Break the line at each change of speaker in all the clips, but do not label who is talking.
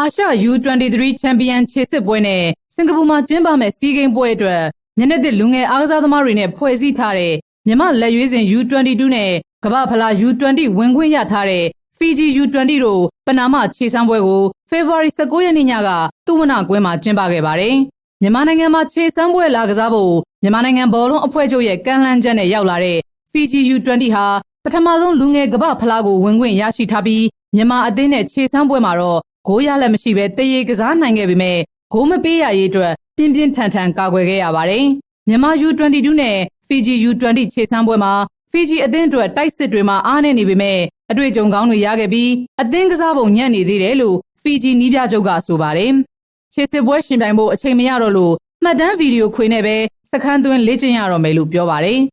အာရှ U23 ချန်ပီယံခြေစစ်ပွဲနဲ့စင်ကာပူမှာကျင်းပမဲ့စီးကိန်းပွဲအတွက်မျက်နှာသစ်လူငယ်အားကစားသမားတွေနဲ့ဖွဲ့စည်းထားတဲ့မြမလက်ရွေးစင် U22 နဲ့ကမ္ဘာဖလား U20 ဝင်ခွင့်ရထားတဲ့ Fiji U20 တို့ပနာမခြေစမ်းပွဲကို February 19ရက်နေ့ညကသူဝနကွင်းမှာကျင်းပခဲ့ပါတယ်။မြန်မာနိုင်ငံမှာခြေစမ်းပွဲလာကစားဖို့မြန်မာနိုင်ငံဘောလုံးအဖွဲ့ချုပ်ရဲ့ကမ်းလှမ်းချက်နဲ့ရောက်လာတဲ့ Fiji U20 ဟာပထမဆုံးလူငယ်ကမ္ဘာဖလားကိုဝင်ခွင့်ရရှိထားပြီးမြန်မာအသင်းနဲ့ခြေစမ်းပွဲမှာတော့ ဂိုးရလက်မရှိဘဲတရေကစားနိုင်ခဲ့ပေမဲ့ဂိုးမပေးရရေးအတွက်ပြင်းပြင်းထန်ထန်ကာကွယ်ခဲ့ရပါတယ်။မြန်မာ U22 နဲ့ Fiji U20 ခြေစမ်းပွဲမှာ Fiji အသင်းအတွက်တိုက်စစ်တွေမှာအားနေနေပေမဲ့အတွေ့အကြုံကောင်းတွေရခဲ့ပြီးအသင်းကစားပုံညံ့နေသေးတယ်လို့ Fiji နီးပြချုပ်ကဆိုပါတယ်။ခြေစစ်ပွဲရှင်ပြိုင်ဖို့အချိန်မရတော့လို့မှတ်တမ်းဗီဒီယိုခွေနဲ့ပဲစခန်းသွင်းလေ့ကျင့်ရတော့မယ်လို့ပြောပါတယ်။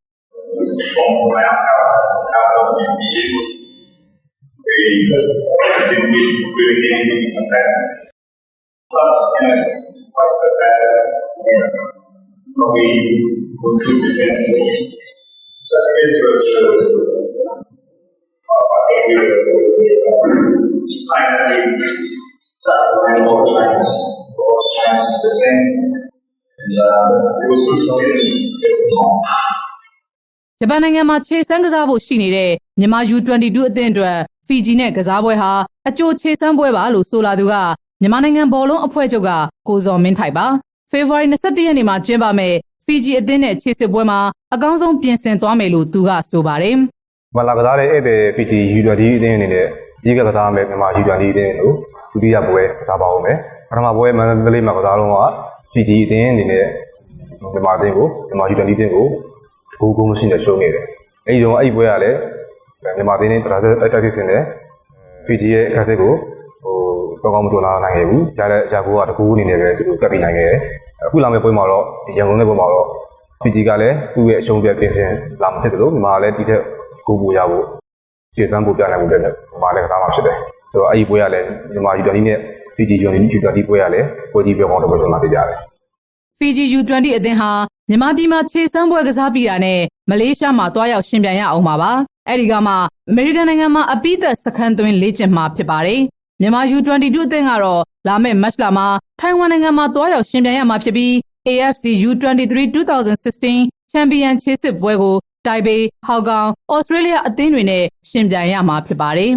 ဂျပန်နိုင်ငံမှာခြေစမ်းကစားဖို့ရှိနေတဲ့မြန်မာ U22 အသင်းအတွက် ဖီဂျီနဲ့ကစားပွဲဟာအကျိုးခြေစမ်းပွဲပါလို့ဆိုလာသူကမြန်မာနိုင်ငံဘောလုံးအဖွဲ့ချုပ်ကကိုဇော်မင်းထိုက်ပါဖေဖော်ဝါရီ21ရက်နေ့မှာကျင်းပမယ်ဖီဂျီအသင်းနဲ့ခြေစစ်ပွဲမှာအကောင်းဆုံးပြင်ဆင်သွားမယ်လို့သူကဆိုပါတယ်
မလာကစားတဲ့ဧည့်သည် PT U20 အသင်းအနေနဲ့ကြီးကကစားမယ်မြန်မာ U20 အသင်းတို့ဒုတိယပွဲကစားပါဦးမယ်ပထမပွဲမန္တလေးမှာကစားတော့က PT အသင်းအနေနဲ့မြန်မာအသင်းကိုမြန်မာ U20 အသင်းကိုဂိုးဂိုးမရှိနဲ့ရှုံးနေတယ်အဲဒီတော့အဲ့ဒီပွဲကလည်း မြန်မာအသင်းနဲ့တရားတိုက်တိုက်စစ်နဲ့ PT ရဲ့အခက်အခဲကိုဟိုကောင်းကောင်းမကျော်လာနိုင်ခဲ့ဘူးရတဲ့ရာကိုကတကူအနေနဲ့ပဲသူတို့ကပ်ပြီးနိုင်ခဲ့တယ်အခုလာမယ့်ပွဲမှာတော့ရန်ကုန်နဲ့ပွဲမှာတော့ PT ကလည်းသူ့ရဲ့အရှုံးပြပြင်ဆင်လာမှဖြစ်တယ်လို့မြန်မာလည်းဒီထက်ကိုပူရဖို့ခြေစမ်းဖို့ပြနိုင်မှုတဲ့မြန်မာလည်းကစားမှာဖြစ်တယ်ဆိုတော့အဲ့ဒီပွဲကလည်းမြန်မာ U20 နဲ့ PT U20 U20 ပွဲကလည်းပွဲကြီးပြောင်းတော့ပွဲဆုံးလာပြကြတယ်
ဖီဂျီ U20 အသင်းဟာမြန်မာပြည်မှာခြေစမ်းပွဲကစားပြီးတာနဲ့မလေးရှားမှာတွားရောက်ရှင်ပြိုင်ရအောင်ပါပါ အဲ့ဒီကမှအမေရိကန်နိုင်ငံမှာအပိသက်စခန်းသွင်းလေ့ကျင့်မှာဖြစ်ပါတယ်မြန်မာ U22 အသင်းကတော့လာမယ့်မတ်လမှာထိုင်ဝမ်နိုင်ငံမှာတွားရောက်ရှင်ပြိုင်ရမှာဖြစ်ပြီး AFC U23 2016ချန်ပီယံခြေစစ်ပွဲကိုတိုင်ပေဟောက်ကောင်ဩစတြေးလျအသင်းတွေနဲ့ရှင်ပြိုင်ရမှာဖြစ်ပါတယ်